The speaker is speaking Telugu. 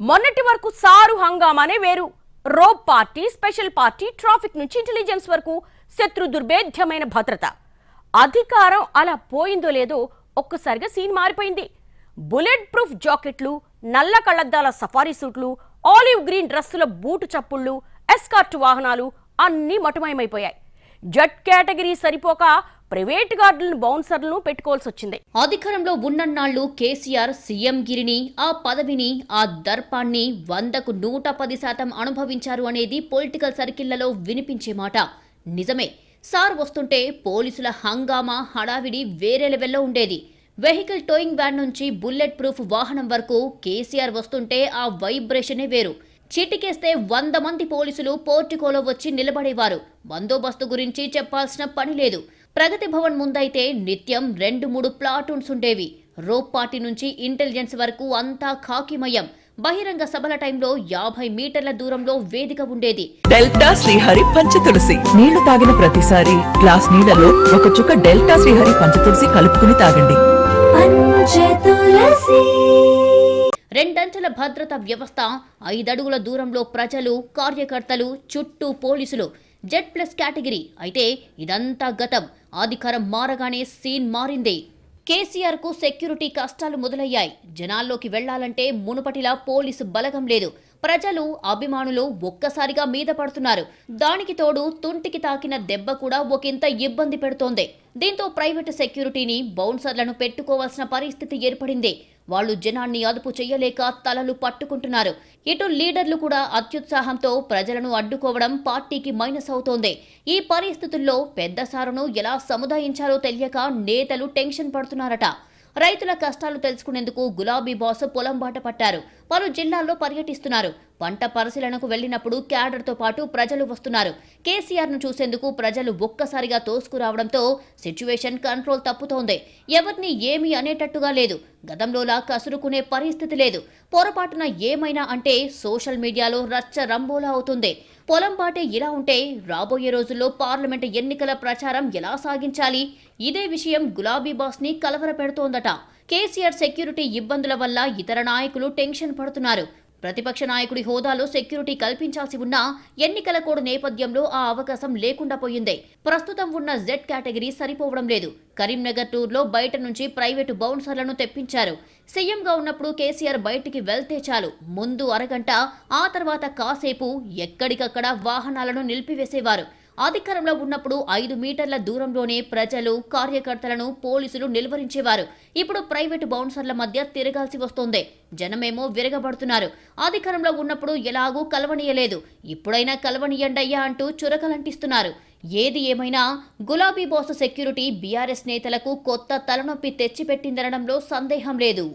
మొన్నటి వరకు సారు హంగామానే వేరు. Rope party special party traffic నుంచి ఇంటెలిజెన్స్ వరకు శత్రు దుర్భేద్యమైన భద్రత. అధికారం అలా పోయిందో లేదో ఒక్కసారిగా సీన్ మారిపోయింది. బుల్లెట్ ప్రూఫ్ జాకెట్లు నల్ల కళ్ళద్దాల సఫారీ సూట్లు ఆలివ్ గ్రీన్ డ్రెస్సుల బూటు చప్పుళ్ళు ఎస్కార్ట్ వాహనాలు అన్నీ మటుమయమైపోయాయి. జట్ కేటగిరీ సరిపోక ప్రైవేట్ గార్డులను బౌన్సర్లను పెట్టుకోవాల్సి వచ్చింది. అధికారంలో ఉన్నన్నాళ్ళు కేసీఆర్ సీఎం గిరిని ఆ పదవిని ఆ దర్పాన్ని వందకు నూట పది శాతం అనుభవించారు అనేది పొలిటికల్ సర్కిళ్ళలో వినిపించే మాట. నిజమే. సార్ వస్తుంటే పోలీసుల హంగామా హడావిడి వేరే లెవెల్లో ఉండేది. వెహికల్ టోయింగ్ వ్యాన్ నుంచి బుల్లెట్ ప్రూఫ్ వాహనం వరకు కేసీఆర్ వస్తుంటే ఆ వైబ్రేషనే వేరు. చిటికేస్తే వంద మంది పోలీసులు పోర్టికోలో వచ్చి నిలబడేవారు. బందోబస్తు గురించి చెప్పాల్సిన పని లేదు. ప్రగతి భవన్ ముందైతే నిత్యం రెండు మూడు ప్లాటూన్స్ ఉండేవి. రోప్ పార్టీ నుంచి ఇంటెలిజెన్స్ వరకు అంతా ఖాకిమయం. బహిరంగ సభల టైంలో యాభై మీటర్ల దూరంలో వేదిక ఉండేది. డెల్టా శ్రీహరి పంచతులసి. నీళ్ళు తాగిన ప్రతిసారి గ్లాస్ నీళ్ళలో ఒక చుక్క డెల్టా శ్రీహరి పంచతులసి కలుపుకుని తాగండి. రెండంచెల భద్రత వ్యవస్థ ఐదడుగుల దూరంలో ప్రజలు కార్యకర్తలు చుట్టూ పోలీసులు. Z plus category. అయితే ఇదంతా గతం. అధికారం మారగానే సీన్ మారింది. కేసీఆర్కు సెక్యూరిటీ కష్టాలు మొదలయ్యాయి. జనాల్లోకి వెళ్ళాలంటే మునుపటిలా పోలీసు బలగం లేదు. ప్రజలు అభిమానులు ఒక్కసారిగా మీద పడుతున్నారు. దానికి తోడు తుంటికి తాకిన దెబ్బ కూడా ఒకంత ఇబ్బంది పెడుతోంది. దీంతో ప్రైవేటు సెక్యూరిటీని బౌన్సర్లను పెట్టుకోవాల్సిన పరిస్థితి ఏర్పడింది. వాళ్ళు జనాన్ని అదుపు చేయలేక తలలు పట్టుకుంటున్నారు. ఇటు లీడర్లు కూడా అత్యుత్సాహంతో ప్రజలను అడ్డుకోవడం పార్టీకి మైనస్ అవుతోంది. ఈ పరిస్థితుల్లో పెద్ద సారును ఎలా సముదాయించాలో తెలియక నేతలు టెన్షన్ పడుతున్నారట. రైతుల కష్టాలు తెలుసుకునేందుకు గులాబీ బాస్ పొలం బాట పట్టారు. పలు జిల్లాల్లో పర్యటిస్తున్నారు. పంట పరిశీలనకు వెళ్ళినప్పుడు క్యాడర్తో పాటు ప్రజలు వస్తున్నారు. కేసీఆర్ను చూసేందుకు ప్రజలు ఒక్కసారిగా తోసుకురావడంతో సిచ్యువేషన్ కంట్రోల్ తప్పుతోంది. ఎవరిని ఏమీ అనేటట్టుగా లేదు. గతంలోలా కసురుకునే పరిస్థితి లేదు. పొరపాటున ఏమైనా అంటే సోషల్ మీడియాలో రచ్చ రంబోలా అవుతుంది. పొలం బాటే ఇలా ఉంటే రాబోయే రోజుల్లో పార్లమెంట్ ఎన్నికల ప్రచారం ఎలా సాగించాలి? ఇదే విషయం గులాబీ బాస్ని కలవరపెడుతోందట. కేసీఆర్ సెక్యూరిటీ ఇబ్బందుల వల్ల ఇతర నాయకులు టెన్షన్ పడుతున్నారు. ప్రతిపక్ష నాయకుడి హోదాలో సెక్యూరిటీ కల్పించాల్సి ఉన్నా ఎన్నికల కోడ్ నేపథ్యంలో ఆ అవకాశం లేకుండా పోయింది. ప్రస్తుతం ఉన్న జెడ్ కేటగిరీ సరిపోవడం లేదు. కరీంనగర్ టూర్లో బయట నుంచి ప్రైవేటు బౌన్సర్లను తెప్పించారు. సీఎంగా ఉన్నప్పుడు కేసీఆర్ బయటికి వెళ్తే చాలు. ముందు అరగంట ఆ తర్వాత కాసేపు ఎక్కడికక్కడ వాహనాలను నిలిపివేసేవారు. అధికారంలో ఉన్నప్పుడు ఐదు మీటర్ల దూరంలోనే ప్రజలు కార్యకర్తలను పోలీసులు నిలువరించేవారు. ఇప్పుడు ప్రైవేటు బౌన్సర్ల మధ్య తిరగాల్సి వస్తోంది. జనమేమో విరగబడుతున్నారు. అధికారంలో ఉన్నప్పుడు ఎలాగూ కలవనీయలేదు. ఇప్పుడైనా కలవనీయండయ్యా అంటూ చురకలంటిస్తున్నారు. ఏది ఏమైనా గులాబీ బాస్ సెక్యూరిటీ బీఆర్ఎస్ నేతలకు కొత్త తలనొప్పి తెచ్చిపెట్టిందనడంలో సందేహం లేదు.